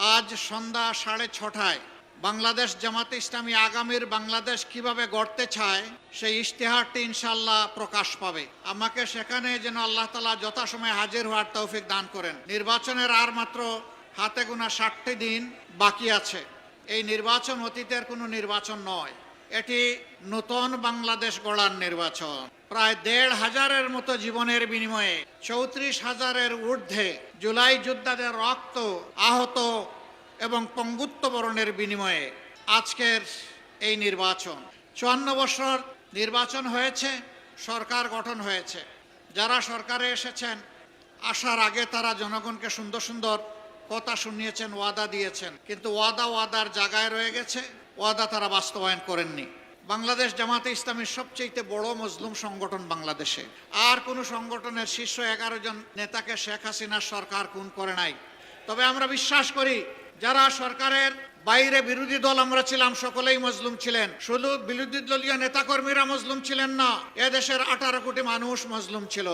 আজ সন্ধ্যা সাড়ে ছটায় বাংলাদেশ জামাতে ইসলামী আগামীর বাংলাদেশ কীভাবে গড়তে চায়, সেই ইশতেহারটি ইনশাল্লাহ প্রকাশ পাবে। আমাকে সেখানে যেন আল্লাহ তালা যথাসময়ে হাজির হওয়ার তৌফিক দান করেন। নির্বাচনের আর মাত্র হাতে গোনা ষাটটি দিন বাকি আছে। এই নির্বাচন অতীতের কোনো নির্বাচন নয়। এটি নতুন বাংলাদেশ গড়ার নির্বাচন। প্রায় দেড় হাজারের মতো জীবনের বিনিময়ে চৌত্রিশ হাজারের ঊর্ধ্বে জুলাই যোদ্ধাদের রক্ত আহত এবং পঙ্গুত্ব বরণের বিনিময়ে আজকের এই নির্বাচন। চুয়ান্ন বছর নির্বাচন হয়েছে, সরকার গঠন হয়েছে। যারা সরকারে এসেছেন, আসার আগে তারা জনগণকে সুন্দর সুন্দর কথা শুনিয়েছেন, ওয়াদা দিয়েছেন। কিন্তু ওয়াদা ওয়াদার জায়গায় রয়ে গেছে ওয়াদা তারা বাস্তবায়ন করেননি। বাংলাদেশ জামাতে ইসলামীর সবচেয়ে বড় মজলুম সংগঠন বাংলাদেশে। আর কোনো সংগঠনের শীর্ষ এগারো জন নেতাকে শেখ হাসিনার সরকার খুন করে নাই। তবে আমরা বিশ্বাস করি, যারা সরকারের বাইরে বিরোধী দল আমরা ছিলাম, সকলেই মজলুম ছিলেন। শুধু বিরোধী দলীয় নেতাকর্মীরা মজলুম ছিলেন না এদেশের আঠারো কোটি মানুষ মজলুম ছিল।